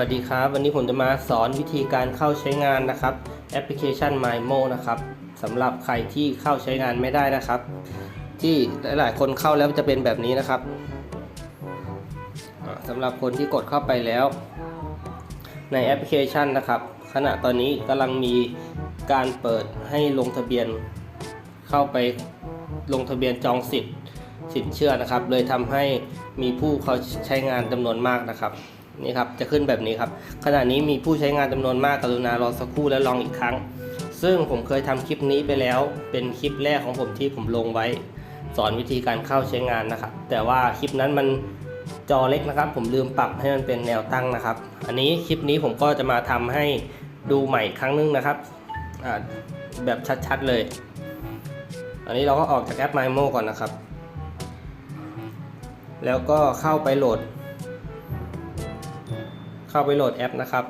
วัสดีครับ วันนี้ผมจะมาสอนวิธีการเข้าใช้งานนะครับ แอปพลิเคชัน MyMo นะครับสำหรับใครที่เข้าใช้งานไม่ได้นะครับ ที่หลาย ๆ คนเข้าแล้วจะเป็นแบบนี้นะครับสำหรับคนที่กดเข้าไปแล้ว ในแอปพลิเคชันนะครับ ขณะตอนนี้กำลังมีการเปิดให้ลงทะเบียน เข้าไปลงทะเบียนจองสิทธิ์สินเชื่อนะครับ เลยทำให้มีผู้เขาใช้งานจำนวนมากนะครับ นี่ครับจะขึ้นแบบนี้ครับ ขณะนี้มีผู้ใช้งานจำนวนมากกรุณารอสักครู่แล้วลองอีกครั้ง ซึ่งผมเคยทำคลิปนี้ไปแล้ว เป็นคลิปแรกของผมที่ผมลงไว้ สอนวิธีการเข้าใช้งานนะครับ แต่ว่าคลิปนั้นมันจอเล็กนะครับ ผมลืมปรับให้มันเป็นแนวตั้งนะครับ อันนี้คลิปนี้ผมก็จะมาทำให้ดูใหม่ครั้งนึงนะครับแบบชัดๆเลย อันนี้เราก็ออกจากแอป MyMo ก่อนนะครับ แล้วก็เข้าไปโหลด เข้าไปโหลดแอปนะครับ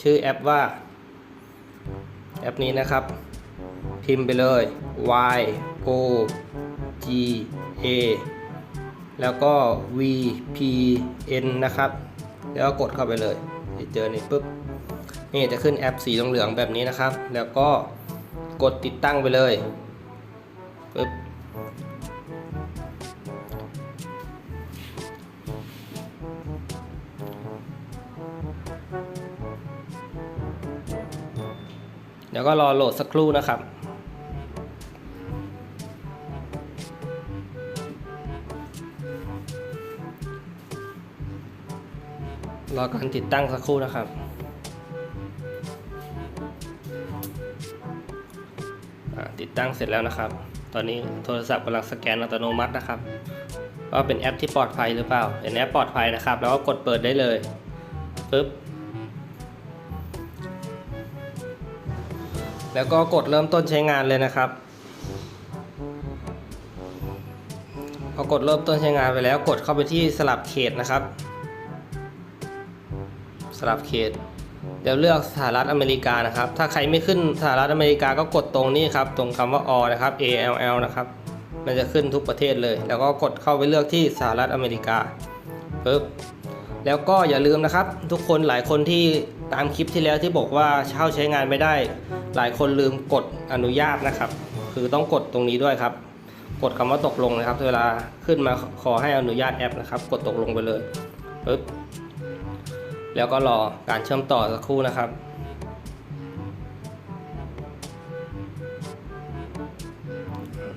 ชื่อแอปว่า แอปนี้นะครับ พิมพ์ไปเลย y o g a แล้วก็ v p n นะครับ แล้วก็กดเข้าไปเลยเจอนี่ปุ๊บนี่จะขึ้นแอปสีเหลืองๆแบบนี้นะครับ แล้วก็กดติดตั้งไปเลยปุ๊บ ดี๋ยวก็รอโหลดสักครู่นะครับรอการติดตั้งสักครู่นะครับอ่าติดตั้งเสร็จแล้วนะครับ ตอนนี้โทรศัพท์กำลังสแกนอัตโนมัตินะครับ ว่าเป็นแอปที่ปลอดภัยหรือเปล่า เป็นแอปปลอดภัยนะครับ แล้วก็กดเปิดได้เลยปึ๊บ แล้วก็กดเริ่มต้นใช้งานเลยนะครับ พอกดเริ่มต้นใช้งานไปแล้วกดเข้าไปที่สลับเขตนะครับ สลับเขตเดี๋ยวเลือกสหรัฐอเมริกานะครับ ถ้าใครไม่ขึ้นสหรัฐอเมริกาก็กดตรงนี้ครับตรงคำว่า all นะครับ ALL นะครับมันจะขึ้นทุกประเทศเลย แล้วก็กดเข้าไปเลือกที่สหรัฐอเมริกาปึ๊บแล้วก็อย่าลืมนะครับ ทุกคนหลายคนที่ ตามคลิปที่แล้วที่บอกว่าเช่าใช้งานไม่ได้ หลายคนลืมกดอนุญาตนะครับ คือต้องกดตรงนี้ด้วยครับ กดคำว่าตกลงนะครับ เวลาขึ้นมาขอให้อนุญาตแอปนะครับ กดตกลงไปเลยปึ๊บแล้วก็รอการเชื่อมต่อสักครู่นะครับ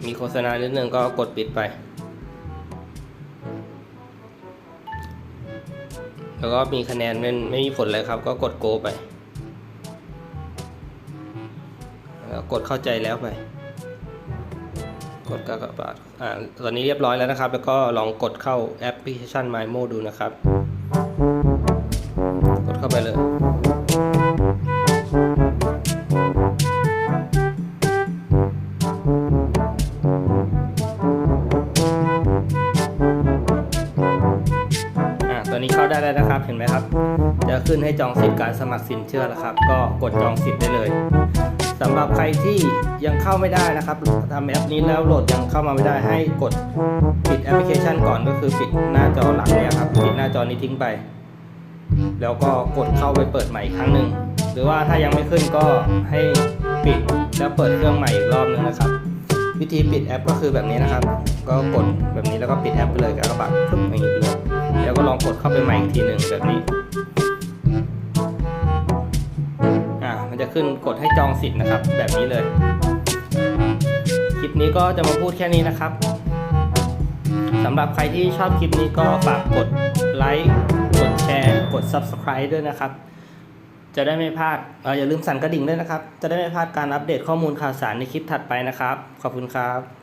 มีโฆษณานิดนึงก็กดปิดไป แล้วก็มีคะแนนไม่ไม่มีผลเลยครับ ก็กดโกไป แล้วกดเข้าใจแล้วไป กดกระบาทอ่าตอนนี้เรียบร้อยแล้วนะครับ แล้วก็ลองกดเข้าแอปพลิเคชัน MyMo ดูนะครับ กดเข้าไปเลย ได้แล้วนะครับเห็นไหมครับ จะขึ้นให้จองสิทธิ์การสมัครสินเชื่อแล้วครับ ก็กดจองสิทธิ์ได้เลยสำหรับใครที่ยังเข้าไม่ได้นะครับทำแอปนี้แล้วโหลดยังเข้ามาไม่ได้ให้กดปิดแอปพลิเคชันก่อนก็คือปิดหน้าจอหลักเนี่ยครับปิดหน้าจอนี้ทิ้งไป แล้วก็กดเข้าไปเปิดใหม่อีกครั้งหนึ่งหรือว่าถ้ายังไม่ขึ้นก็ให้ปิดแล้วเปิดเครื่องใหม่อีกรอบนึงนะครับ วิธีปิดแอปก็คือแบบนี้นะครับ ก็กดแบบนี้แล้วก็ปิดแอปไปเลยกับกระบาดปึ๊บอย่างนี้ไปเลยแล้วก็ลองกดเข้าไปใหม่อีกทีหนึ่งแบบนี้อ่ามันจะขึ้นกดให้จองสิทธิ์นะครับ แบบนี้เลย คลิปนี้ก็จะมาพูดแค่นี้นะครับสำหรับใครที่ชอบคลิปนี้ก็ฝากกดไลค์กดแชร์ กด Subscribe ด้วยนะครับ จะได้ไม่พลาดเอ่ออย่าลืมสั่นกระดิ่งด้วยนะครับ จะได้ไม่พลาดการอัปเดตข้อมูลข่าวสารในคลิปถัดไปนะครับ ขอบคุณครับ